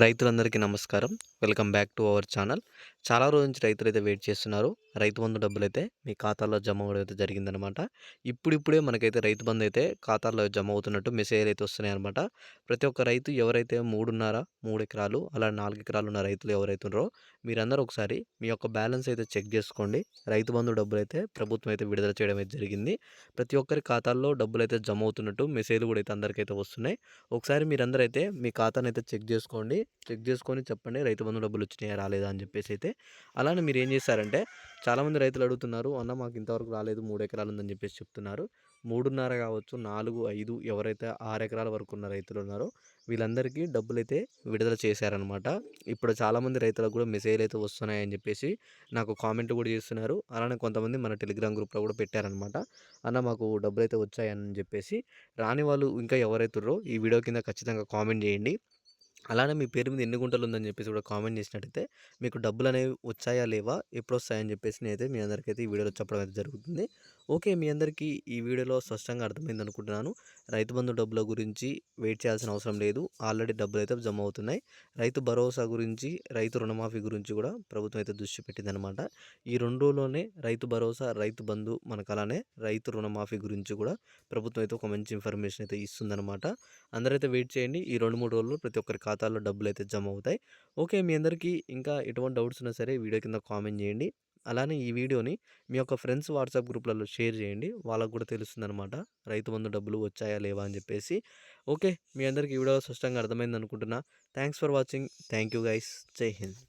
రైతులందరికీ నమస్కారం. Welcome back to our channel. చాలా రోజు నుంచి రైతులు అయితే వెయిట్ చేస్తున్నారు. రైతు బంధు డబ్బులు అయితే మీ ఖాతాలో జమ అవడం అయితే జరిగిందనమాట ఇప్పుడిప్పుడే మనకైతే రైతు బంధు అయితే ఖాతాలో జమ అవుతున్నట్టు మెసేజ్ అయితే వస్తున్నాయి అనమాట ప్రతి ఒక్క రైతు ఎవరైతే మూడున్నర మూడు ఎకరాలు అలా నాలుగు ఎకరాలు ఉన్న రైతులు ఎవరైతే ఉన్నారో మీరందరూ ఒకసారి మీ యొక్క బ్యాలెన్స్ అయితే చెక్ చేసుకోండి. రైతు బంధు డబ్బులు అయితే ప్రభుత్వం అయితే విడుదల చేయడం అయితే జరిగింది. ప్రతి ఒక్కరి ఖాతాల్లో డబ్బులు అయితే జమ అవుతున్నట్టు మెసేజ్లు కూడా అయితే అందరికైతే వస్తున్నాయి. ఒకసారి మీరందరూ అయితే మీ ఖాతాను అయితే చెక్ చేసుకోండి. చెక్ చేసుకొని చెప్పండి రైతు బంధు డబ్బులు వచ్చినాయా? రాలేదా? అని చెప్పేసి అయితే అలానే మీరు ఏం చేశారంటే చాలామంది రైతులు అడుగుతున్నారు అన్న మాకు ఇంతవరకు రాలేదు మూడు ఎకరాలు ఉందని చెప్పేసి చెప్తున్నారు. మూడున్నర కావచ్చు నాలుగు ఐదు ఎవరైతే ఆరు ఎకరాల వరకు ఉన్న రైతులు ఉన్నారో వీళ్ళందరికీ డబ్బులు అయితే విడుదల చేశారనమాట ఇప్పుడు చాలామంది రైతులకు కూడా మెసేజ్లు అయితే వస్తున్నాయని చెప్పేసి నాకు కామెంట్ కూడా చేస్తున్నారు. అలానే కొంతమంది మన టెలిగ్రామ్ గ్రూప్లో కూడా పెట్టారనమాట అన్న మాకు డబ్బులు అయితే వచ్చాయని చెప్పేసి రాని వాళ్ళు ఇంకా ఎవరైతుర్రో ఈ వీడియో కింద ఖచ్చితంగా కామెంట్ చేయండి. అలానే మీ పేరు మీద ఎన్ని గుంటలు ఉందని చెప్పేసి కూడా కామెంట్ చేసినట్టయితే మీకు డబ్బులు అనేవి వచ్చాయా లేవా? ఎప్పుడు వస్తాయని చెప్పేసి నేనైతే మీ అందరికైతే ఈ వీడియోలో చెప్పడం అయితే జరుగుతుంది. ఓకే మీ అందరికీ ఈ వీడియోలో స్పష్టంగా అర్థమైంది అనుకుంటున్నాను. రైతు బంధు డబ్బుల గురించి వెయిట్ చేయాల్సిన అవసరం లేదు. ఆల్రెడీ డబ్బులు అయితే జమ అవుతున్నాయి. రైతు భరోసా గురించి రైతు రుణమాఫీ గురించి కూడా ప్రభుత్వం అయితే దృష్టి పెట్టిందనమాట ఈ రెండు రోజుల్లోనే రైతు భరోసా రైతు బంధు మనకు అలానే రైతు రుణమాఫీ గురించి కూడా ప్రభుత్వం అయితే ఒక మంచి ఇన్ఫర్మేషన్ అయితే ఇస్తుందన్నమాట. అందరైతే వెయిట్ చేయండి. ఈ రెండు మూడు రోజులు ప్రతి ఒక్కరి ఖాతాల్లో డబ్బులు అయితే జమ అవుతాయి ఓకే మీ అందరికీ ఇంకా ఎటువంటి డౌట్స్ ఉన్నా సరే వీడియో కింద కామెంట్ చేయండి. అలానే ఈ వీడియోని మీ యొక్క ఫ్రెండ్స్ వాట్సాప్ గ్రూప్లలో షేర్ చేయండి. వాళ్ళకు కూడా తెలుస్తుందనమాట రైతు బంధు డబ్బులు వచ్చాయా లేవా అని చెప్పేసి. ఓకే మీ అందరికీ ఈ వీడియో స్పష్టంగా అర్థమైంది అనుకుంటున్నా thanks for watching. Thank you guys. Jai Hind.